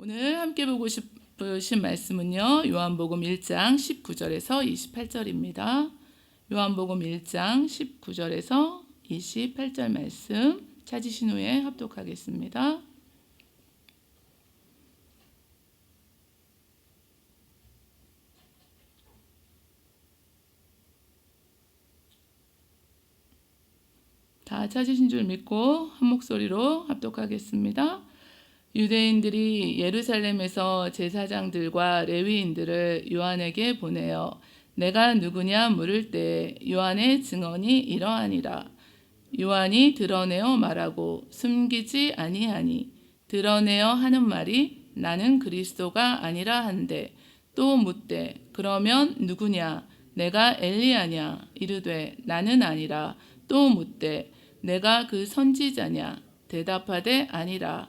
오늘 함께 보고 싶으신 말씀은요. 요한복음 1장 19절에서 28절입니다. 요한복음 1장 19절에서 28절 말씀 찾으신 후에 합독하겠습니다. 다 찾으신 줄 믿고 한 목소리로 합독하겠습니다. 유대인들이 예루살렘에서 제사장들과 레위인들을 요한에게 보내어 내가 누구냐? 물을 때 요한의 증언이 이러하니라. 요한이 드러내어 말하고 숨기지 아니하니 드러내어 하는 말이 나는 그리스도가 아니라 한데 또 묻되 그러면 누구냐? 내가 엘리야냐? 이르되 나는 아니라. 또 묻되 내가 그 선지자냐? 대답하되 아니라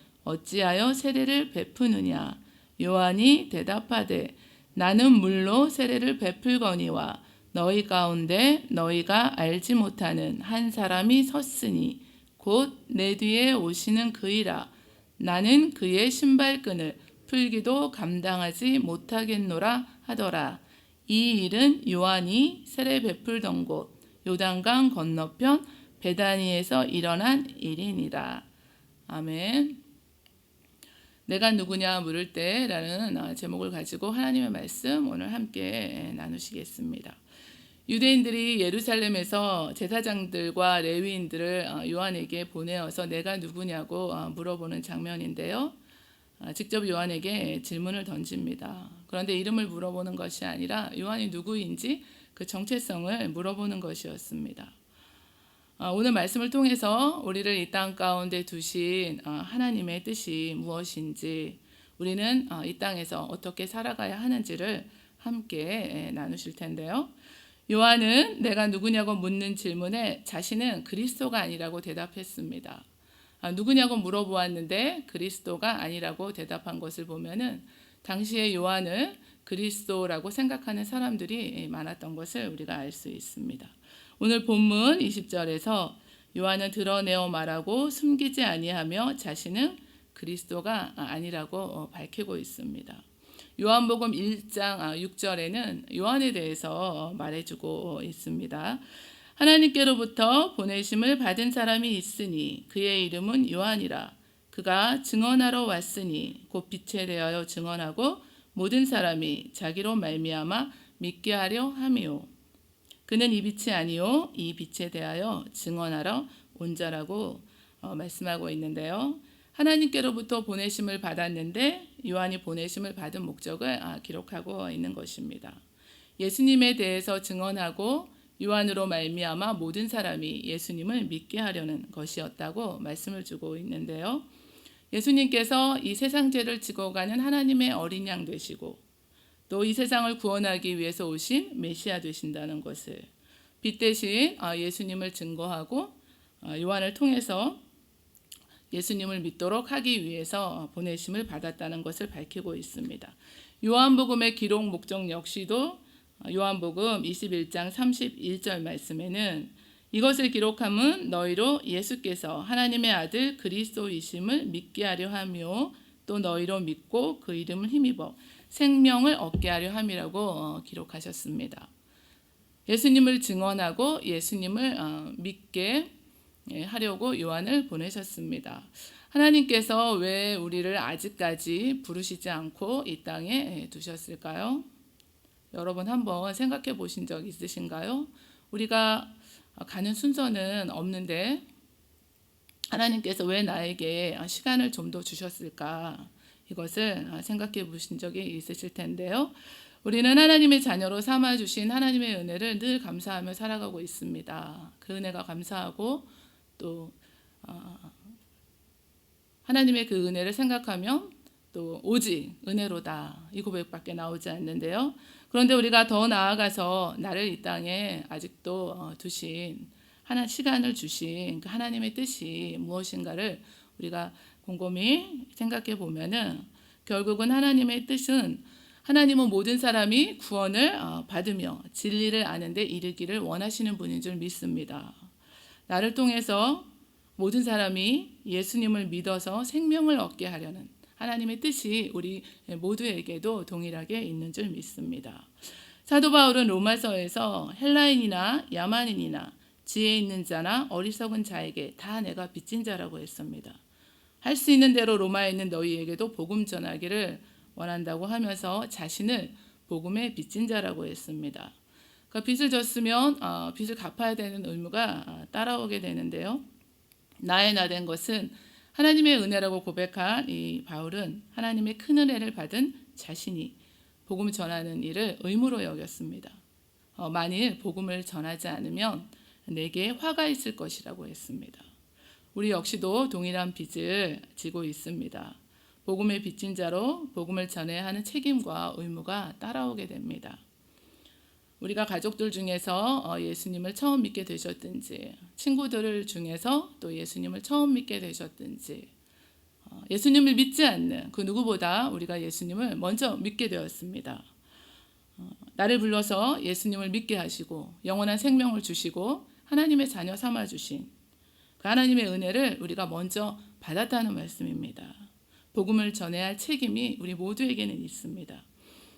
어찌하여 세례를 베푸느냐? 요한이 대답하되 나는 물로 세례를 베풀거니와 너희 가운데 너희가 알지 못하는 한 사람이 섰으니 곧 내 뒤에 오시는 그이라. 나는 그의 신발끈을 풀기도 감당하지 못하겠노라 하더라. 이 일은 요한이 세례 베풀던 곳 요단강 건너편 베다니에서 일어난 일이니라. 아멘. 내가 누구냐 물을 때라는 어, 제목을 가지고 하나님의 말씀 오늘 함께 나누시겠습니다. 유대인들이 예루살렘에서 제사장들과 레위인들을 어, 요한에게 보내어서 내가 누구냐고 어, 물어보는 장면인데요. 직접 요한에게 질문을 던집니다. 그런데 이름을 물어보는 것이 아니라 요한이 누구인지 그 정체성을 물어보는 것이었습니다. 오늘 말씀을 통해서 우리를 이 땅 가운데 두신 하나님의 뜻이 무엇인지 우리는 이 땅에서 어떻게 살아가야 하는지를 함께 나누실 텐데요. 요한은 내가 누구냐고 묻는 질문에 자신은 그리스도가 아니라고 대답했습니다. 누구냐고 물어보았는데 그리스도가 아니라고 대답한 것을 보면은 당시에 요한을 그리스도라고 생각하는 사람들이 많았던 것을 우리가 알 수 있습니다. 오늘 본문 20절에서 요한은 드러내어 말하고 숨기지 아니하며 자신은 그리스도가 아니라고 어, 밝히고 있습니다. 요한복음 1장 6절에는 아, 요한에 대해서 말해주고 있습니다. 하나님께로부터 보내심을 받은 사람이 있으니 그의 이름은 요한이라. 그가 증언하러 왔으니 곧 빛에 대하여 증언하고 모든 사람이 자기로 말미암아 믿게 하려 함이요. 그는 이 빛이 아니요 이 빛에 대하여 증언하러 온 자라고 어, 말씀하고 있는데요. 하나님께로부터 보내심을 받았는데 요한이 보내심을 받은 목적을 아, 기록하고 있는 것입니다. 예수님에 대해서 증언하고 요한으로 말미암아 모든 사람이 예수님을 믿게 하려는 것이었다고 말씀을 주고 있는데요. 예수님께서 이 세상 죄를 지고 가는 하나님의 어린 양 되시고 또 이 세상을 구원하기 위해서 오신 메시아 되신다는 것을 빛 대신 아, 예수님을 증거하고 아, 요한을 통해서 예수님을 믿도록 하기 위해서 보내심을 받았다는 것을 밝히고 있습니다. 요한복음의 기록 목적 역시도 아, 요한복음 21장 31절 말씀에는 이것을 기록함은 너희로 예수께서 하나님의 아들 그리스도이심을 믿게 하려 하며 또 너희로 믿고 그 이름을 힘입어 생명을 얻게 하려 함이라고 어, 기록하셨습니다. 예수님을 증언하고 예수님을 어, 믿게 예, 하려고 요한을 보내셨습니다. 하나님께서 왜 우리를 아직까지 부르시지 않고 이 땅에 예, 두셨을까요? 여러분 한번 생각해 보신 적 있으신가요? 우리가 가는 순서는 없는데 하나님께서 왜 나에게 시간을 좀 더 주셨을까? 이것을 생각해 보신 적이 있으실 텐데요. 우리는 하나님의 자녀로 삼아 주신 하나님의 은혜를 늘 감사하며 살아가고 있습니다. 그 은혜가 감사하고 또 어, 하나님의 그 은혜를 생각하며 또 오직 은혜로다 이 고백밖에 나오지 않는데요. 그런데 우리가 더 나아가서 나를 이 땅에 아직도 어, 두신 하나 시간을 주신 그 하나님의 뜻이 무엇인가를 우리가 곰곰이 생각해 보면은 결국은 하나님의 뜻은 하나님은 모든 사람이 구원을 어, 받으며 진리를 아는데 이르기를 원하시는 분인 줄 믿습니다. 나를 통해서 모든 사람이 예수님을 믿어서 생명을 얻게 하려는 하나님의 뜻이 우리 모두에게도 동일하게 있는 줄 믿습니다. 사도 바울은 로마서에서 헬라인이나 야만인이나 지혜 있는 자나 어리석은 자에게 다 내가 빚진 자라고 했습니다. 할 수 있는 대로 로마에 있는 너희에게도 복음 전하기를 원한다고 하면서 자신을 복음의 빚진 자라고 했습니다. 그러니까 빚을 졌으면 어, 빚을 갚아야 되는 의무가 어, 따라오게 되는데요. 나의 나 된 것은 하나님의 은혜라고 고백한 이 바울은 하나님의 큰 은혜를 받은 자신이 복음을 전하는 일을 의무로 여겼습니다. 어, 만일 복음을 전하지 않으면 내게 화가 있을 것이라고 했습니다. 우리 역시도 동일한 빚을 지고 있습니다. 복음의 빚진 자로 복음을 전해야 하는 책임과 의무가 따라오게 됩니다. 우리가 가족들 중에서 어, 예수님을 처음 믿게 되셨든지 친구들 중에서 또 예수님을 처음 믿게 되셨든지 어, 예수님을 믿지 않는 그 누구보다 우리가 예수님을 먼저 믿게 되었습니다. 어, 나를 불러서 예수님을 믿게 하시고 영원한 생명을 주시고 하나님의 자녀 삼아 주신 그 하나님의 은혜를 우리가 먼저 받았다는 말씀입니다. 복음을 전해야 할 책임이 우리 모두에게는 있습니다.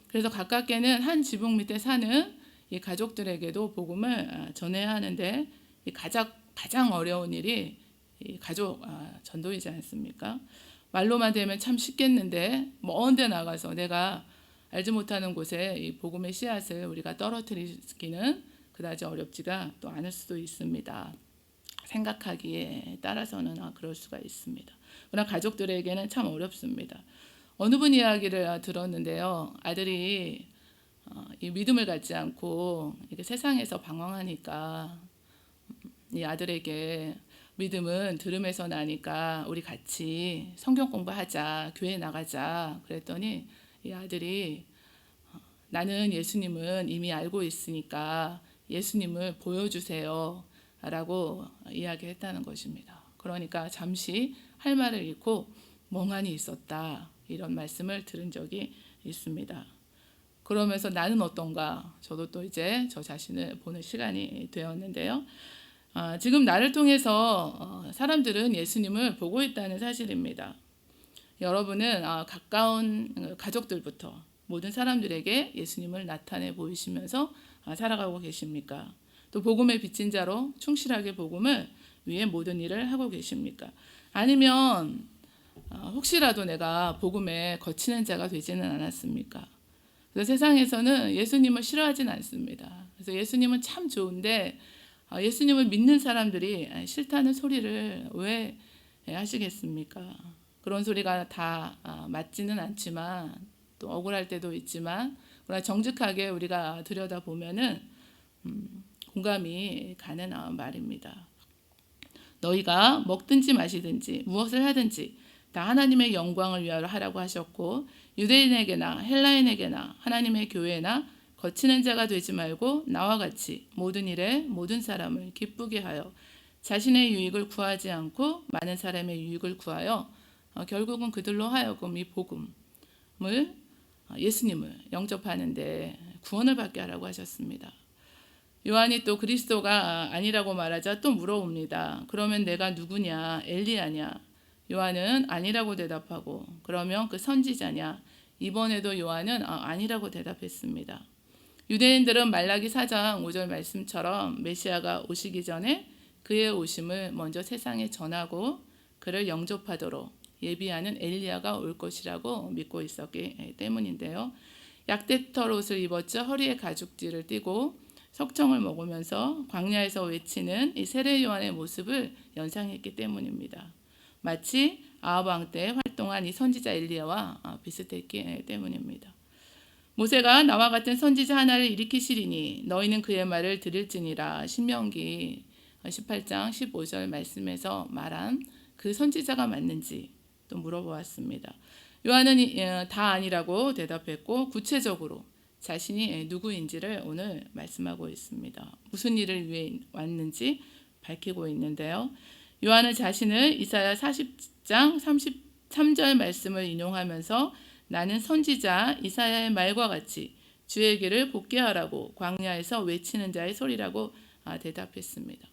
그래서 가깝게는 한 지붕 밑에 사는 이 가족들에게도 복음을 아, 전해야 하는데 이 가장 가장 어려운 일이 이 가족 아, 전도이지 않습니까? 말로만 되면 참 쉽겠는데 먼데 나가서 내가 알지 못하는 곳에 이 복음의 씨앗을 우리가 떨어뜨리기는 그다지 어렵지가 또 않을 수도 있습니다. 생각하기에 따라서는 아, 그럴 수가 있습니다. 그러나 가족들에게는 참 어렵습니다. 어느 분 이야기를 들었는데요. 아들이 어, 이 믿음을 갖지 않고 이게 세상에서 방황하니까 이 아들에게 믿음은 들음에서 나니까 우리 같이 성경 공부하자 교회 나가자 그랬더니 이 아들이 어, 나는 예수님은 이미 알고 있으니까 예수님을 보여주세요 라고 이야기했다는 것입니다. 그러니까 잠시 할 말을 잃고 멍하니 있었다 이런 말씀을 들은 적이 있습니다. 그러면서 나는 어떤가? 저도 또 이제 저 자신을 보는 시간이 되었는데요. 아, 지금 나를 통해서 어, 사람들은 예수님을 보고 있다는 사실입니다. 여러분은 아, 가까운 가족들부터 모든 사람들에게 예수님을 나타내 보이시면서 아, 살아가고 계십니까? 또 복음의 빚진 자로 충실하게 복음을 위해 모든 일을 하고 계십니까? 아니면 어, 혹시라도 내가 복음에 거치는 자가 되지는 않았습니까? 그래서 세상에서는 예수님을 싫어하진 않습니다. 그래서 예수님은 참 좋은데 아, 예수님을 믿는 사람들이 싫다는 소리를 왜 하시겠습니까? 그런 소리가 다 아, 맞지는 않지만 또 억울할 때도 있지만 그러나 정직하게 우리가 들여다 보면은 음, 공감이 가는 아, 말입니다. 너희가 먹든지 마시든지 무엇을 하든지 다 하나님의 영광을 위하여 하라고 하셨고 유대인에게나 헬라인에게나 하나님의 교회나 거치는 자가 되지 말고 나와 같이 모든 일에 모든 사람을 기쁘게 하여 자신의 유익을 구하지 않고 많은 사람의 유익을 구하여 어, 결국은 그들로 하여금 이 복음을 어, 예수님을 영접하는데 구원을 받게 하라고 하셨습니다. 요한이 또 그리스도가 아니라고 말하자 또 물어봅니다. 그러면 내가 누구냐? 엘리야냐? 요한은 아니라고 대답하고 그러면 그 선지자냐? 이번에도 요한은 아, 아니라고 대답했습니다. 유대인들은 말라기 4장 5절 말씀처럼 메시아가 오시기 전에 그의 오심을 먼저 세상에 전하고 그를 영접하도록 예비하는 엘리야가 올 것이라고 믿고 있었기 때문인데요. 약대털 옷을 입었죠. 허리에 가죽지를 띠고 석청을 먹으면서 광야에서 외치는 이 세례 요한의 모습을 연상했기 때문입니다. 마치 아합 때 활동한 이 선지자 엘리야와 아, 비슷했기 때문입니다. 모세가 나와 같은 선지자 하나를 일으키시리니 너희는 그의 말을 들을지니라 신명기 18장 15절 말씀에서 말한 그 선지자가 맞는지 또 물어보았습니다. 요한은 이- 어, 다 아니라고 대답했고 구체적으로 자신이 예, 누구인지를 오늘 말씀하고 있습니다. 무슨 일을 위해 왔는지 밝히고 있는데요. 요한은 자신을 이사야 40장 33절 말씀을 인용하면서 나는 선지자 이사야의 말과 같이 주의 길을 곱게 하라고 광야에서 외치는 자의 소리라고 아, 대답했습니다.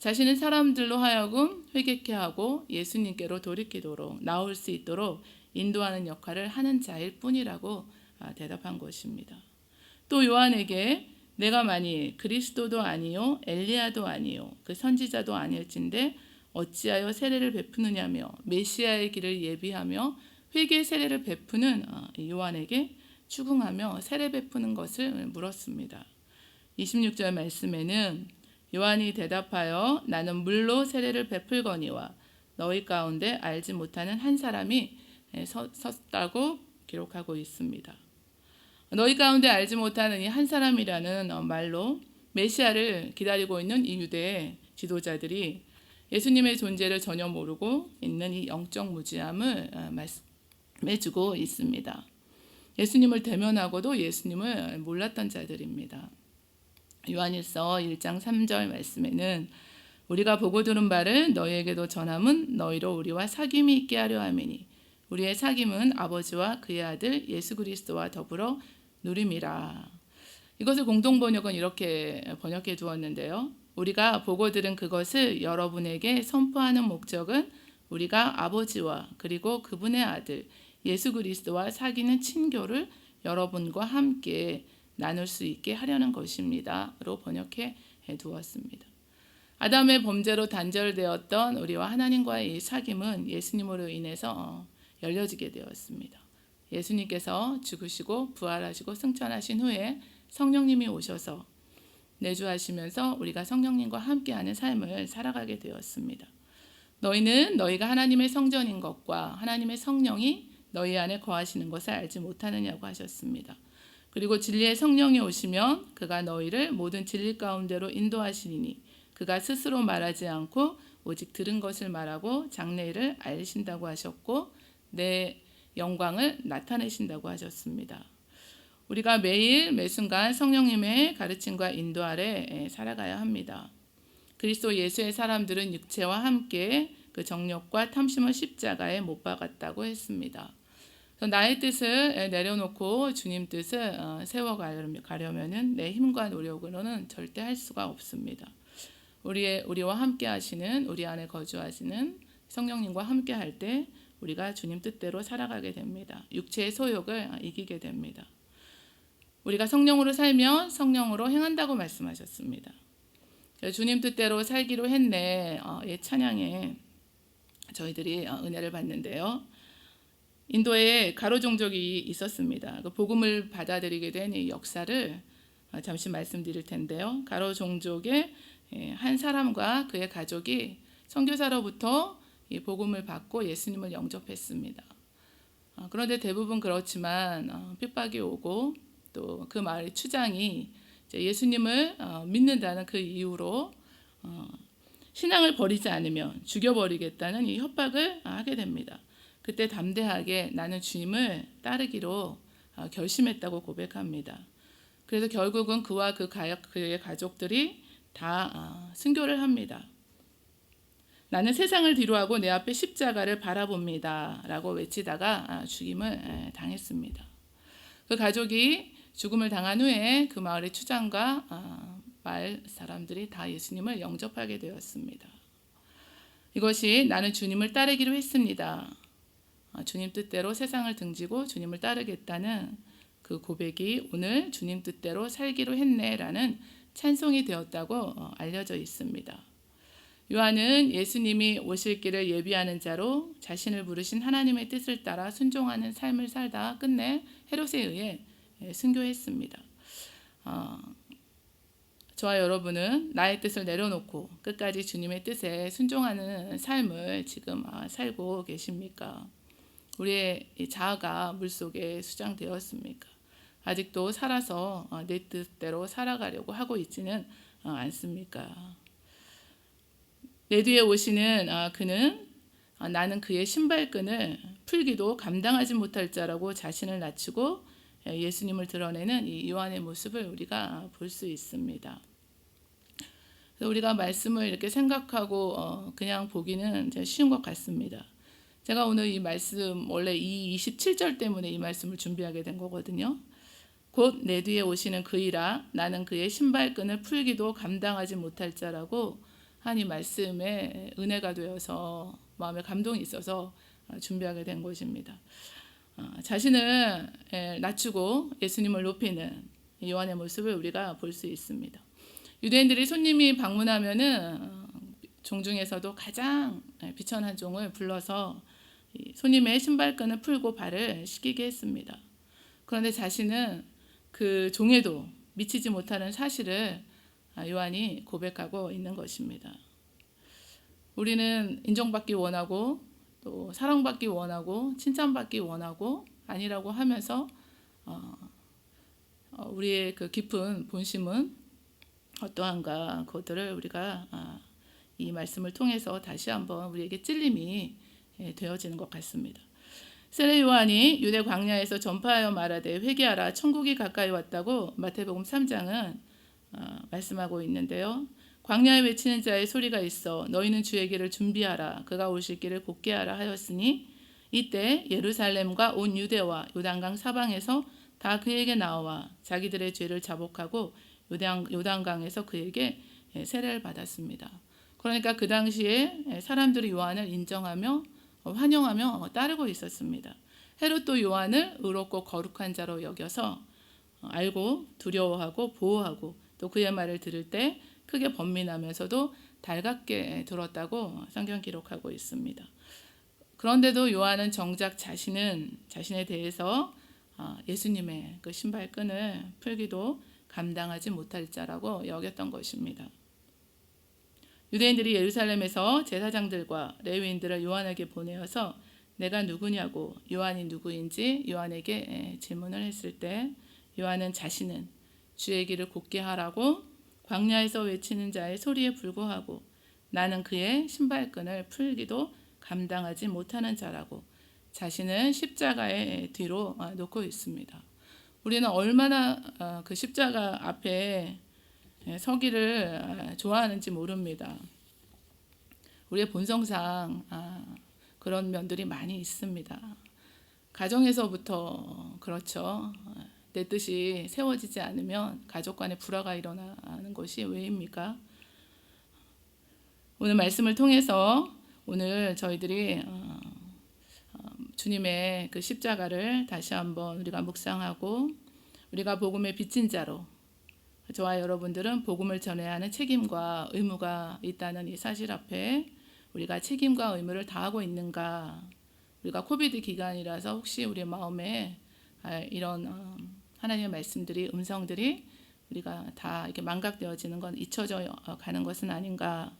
자신은 사람들로 하여금 회개케 하고 예수님께로 돌이키도록 나올 수 있도록 인도하는 역할을 하는 자일 뿐이라고 아, 대답한 것입니다. 또 요한에게 내가 만일 그리스도도 아니요 엘리야도 아니요 그 선지자도 아닐진데 어찌하여 세례를 베푸느냐며 메시아의 길을 예비하며 회개 세례를 베푸는 어, 이 요한에게 추궁하며 세례 베푸는 것을 물었습니다. 26절 말씀에는 요한이 대답하여 나는 물로 세례를 베풀거니와 너희 가운데 알지 못하는 한 사람이 섰다고 기록하고 있습니다. 너희 가운데 알지 못하는 이 한 사람이라는 어, 말로 메시아를 기다리고 있는 이 유대 지도자들이 예수님의 존재를 전혀 모르고 있는 이 영적 무지함을 어, 말씀해주고 있습니다. 예수님을 대면하고도 예수님을 몰랐던 자들입니다. 요한일서 1장 3절 말씀에는 우리가 보고 들은 바를 너희에게도 전함은 너희로 우리와 사귐이 있게 하려 함이니 우리의 사귐은 아버지와 그의 아들 예수 그리스도와 더불어 누림이라. 이것을 공동 번역은 이렇게 번역해 두었는데요. 우리가 보고 들은 그것을 여러분에게 선포하는 목적은 우리가 아버지와 그리고 그분의 아들 예수 그리스도와 사귀는 친교를 여러분과 함께 나눌 수 있게 하려는 것입니다.로 번역해 두었습니다. 아담의 범죄로 단절되었던 우리와 하나님과의 이 사귐은 예수님으로 인해서 열려지게 되었습니다. 예수님께서 죽으시고 부활하시고 승천하신 후에 성령님이 오셔서 내주하시면서 우리가 성령님과 함께하는 삶을 살아가게 되었습니다. 너희는 너희가 하나님의 성전인 것과 하나님의 성령이 너희 안에 거하시는 것을 알지 못하느냐고 하셨습니다. 그리고 진리의 성령이 오시면 그가 너희를 모든 진리 가운데로 인도하시리니 그가 스스로 말하지 않고 오직 들은 것을 말하고 장래일을 알신다고 하셨고 내 영광을 나타내신다고 하셨습니다. 우리가 매일 매순간 성령님의 가르침과 인도 아래 살아가야 합니다. 그리스도 예수의 사람들은 육체와 함께 그 정욕과 탐심을 십자가에 못 박았다고 했습니다. 나의 뜻을 내려놓고 주님 뜻을 어, 세워가려면은 내 힘과 노력으로는 절대 할 수가 없습니다. 우리의 우리와 함께 하시는 우리 안에 거주하시는 성령님과 함께 할 때 우리가 주님 뜻대로 살아가게 됩니다. 육체의 소욕을 이기게 됩니다. 우리가 성령으로 살면 성령으로 행한다고 말씀하셨습니다. 주님 뜻대로 살기로 했네. 어, 예, 찬양에 저희들이 어, 은혜를 받는데요. 인도에 가로 종족이 있었습니다. 그 복음을 받아들이게 된 이 역사를 어, 잠시 말씀드릴 텐데요. 가로 종족의 예, 한 사람과 그의 가족이 선교사로부터 이 복음을 받고 예수님을 영접했습니다. 어, 그런데 대부분 그렇지만 어, 핍박이 오고 또 그 마을의 추장이 예수님을 믿는다는 그 이유로 신앙을 버리지 않으면 죽여버리겠다는 이 협박을 하게 됩니다. 그때 담대하게 나는 주님을 따르기로 결심했다고 고백합니다. 그래서 결국은 그와 그 가족들이 다 순교를 합니다. 나는 세상을 뒤로하고 내 앞에 십자가를 바라봅니다 라고 외치다가 죽임을 당했습니다. 그 가족이 죽음을 당한 후에 그 마을의 추장과 마을 사람들이 다 예수님을 영접하게 되었습니다. 이것이 나는 주님을 따르기로 했습니다. 주님 뜻대로 세상을 등지고 주님을 따르겠다는 그 고백이 오늘 주님 뜻대로 살기로 했네라는 찬송이 되었다고 어, 알려져 있습니다. 요한은 예수님이 오실 길을 예비하는 자로 자신을 부르신 하나님의 뜻을 따라 순종하는 삶을 살다 끝내 헤롯에 의해 순교했습니다. 어, 저와 여러분은 나의 뜻을 내려놓고 끝까지 주님의 뜻에 순종하는 삶을 지금 아, 살고 계십니까? 우리의 자아가 물속에 수장되었습니까? 아직도 살아서 어, 내 뜻대로 살아가려고 하고 있지는 어, 않습니까? 내 뒤에 오시는 그는 어, 나는 그의 신발끈을 풀기도 감당하지 못할 자라고 자신을 낮추고 예, 예수님을 드러내는 이 요한의 모습을 우리가 볼 수 있습니다. 그래서 우리가 말씀을 이렇게 생각하고 어, 그냥 보기는 쉬운 것 같습니다. 제가 오늘 이 말씀 원래 이 27절 때문에 이 말씀을 준비하게 된 거거든요. 곧 내 뒤에 오시는 그이라 나는 그의 신발끈을 풀기도 감당하지 못할 자라고 한이 말씀에 은혜가 되어서 마음에 감동이 있어서 어, 준비하게 된 것입니다. 어, 자신을 예, 낮추고 예수님을 높이는 이 요한의 모습을 우리가 볼 수 있습니다. 유대인들이 손님이 방문하면은 어, 종중에서도 가장 예, 비천 한 종을 불러서 이 손님의 신발끈을 풀고 발을 씻기게 했습니다. 그런데 자신은 그 종에도 미치지 못하는 사실을 아, 요한이 고백하고 있는 것입니다. 우리는 인정받기 원하고 또 사랑받기 원하고 칭찬받기 원하고 아니라고 하면서 어, 어, 우리의 그 깊은 본심은 어떠한가 그것들을 우리가 아, 이 말씀을 통해서 다시 한번 우리에게 찔림이 예, 되어지는 것 같습니다. 세례 요한이 유대 광야에서 전파하여 말하되 회개하라 천국이 가까이 왔다고 마태복음 3장은 어, 말씀하고 있는데요. 광야에 외치는 자의 소리가 있어 너희는 주의 길을 준비하라 그가 오실 길을 곧게 하라 하였으니 이때 예루살렘과 온 유대와 요단강 사방에서 다 그에게 나와 자기들의 죄를 자복하고 요단, 요단강에서 그에게 예, 세례를 받았습니다. 그러니까 그 당시에 예, 사람들이 요한을 인정하며 어, 환영하며 따르고 있었습니다. 헤롯도 요한을 의롭고 거룩한 자로 여겨서 어, 알고 두려워하고 보호하고 또 그의 말을 들을 때 크게 번민하면서도 달갑게 들었다고 성경 기록하고 있습니다. 그런데도 요한은 정작 자신은 자신에 대해서 어, 예수님의 그 신발끈을 풀기도 감당하지 못할 자라고 여겼던 것입니다. 유대인들이 예루살렘에서 제사장들과 레위인들을 요한에게 보내어서 내가 누구냐고 요한이 누구인지 요한에게 질문을 했을 때 요한은 자신은 주의 길을 곧게 하라고 광야에서 외치는 자의 소리에 불구하고 나는 그의 신발끈을 풀기도 감당하지 못하는 자라고 자신은 십자가의 뒤로 어, 놓고 있습니다. 우리는 얼마나 어, 그 십자가 앞에 예, 서기를 아, 좋아하는지 모릅니다. 우리의 본성상 아, 그런 면들이 많이 있습니다. 가정에서부터 그렇죠. 내 뜻이 세워지지 않으면 가족 간에 불화가 일어나는 것이 왜입니까? 오늘 말씀을 통해서 오늘 저희들이 어, 어, 주님의 그 십자가를 다시 한번 우리가 묵상하고 우리가 복음의 빚진 자로 저와 여러분들은 복음을 전해야 하는 책임과 의무가 있다는 이 사실 앞에 우리가 책임과 의무를 다하고 있는가? 우리가 코비드 기간이라서 혹시 우리 마음에 아, 이런 어, 하나님의 말씀들이 음성들이 우리가 다 이렇게 망각되어지는 건 잊혀져 가는 것은 아닌가?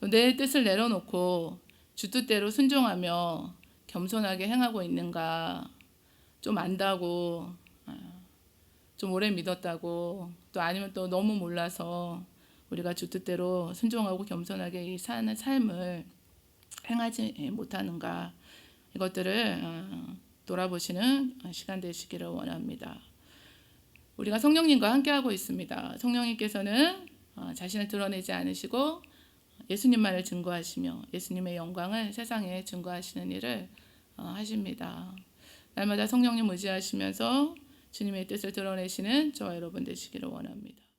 또 내 뜻을 내려놓고 주 뜻대로 순종하며 겸손하게 행하고 있는가? 좀 안다고 좀 오래 믿었다고 또 아니면 또 너무 몰라서 우리가 주 뜻대로 순종하고 겸손하게 사는 삶을 행하지 못하는가 이것들을 어, 돌아보시는 시간 되시기를 원합니다. 우리가 성령님과 함께하고 있습니다. 성령님께서는 어, 자신을 드러내지 않으시고 예수님만을 증거하시며 예수님의 영광을 세상에 증거하시는 일을 어, 하십니다. 날마다 성령님 의지하시면서 주님의 뜻을 드러내시는 저와 여러분 되시기를 원합니다.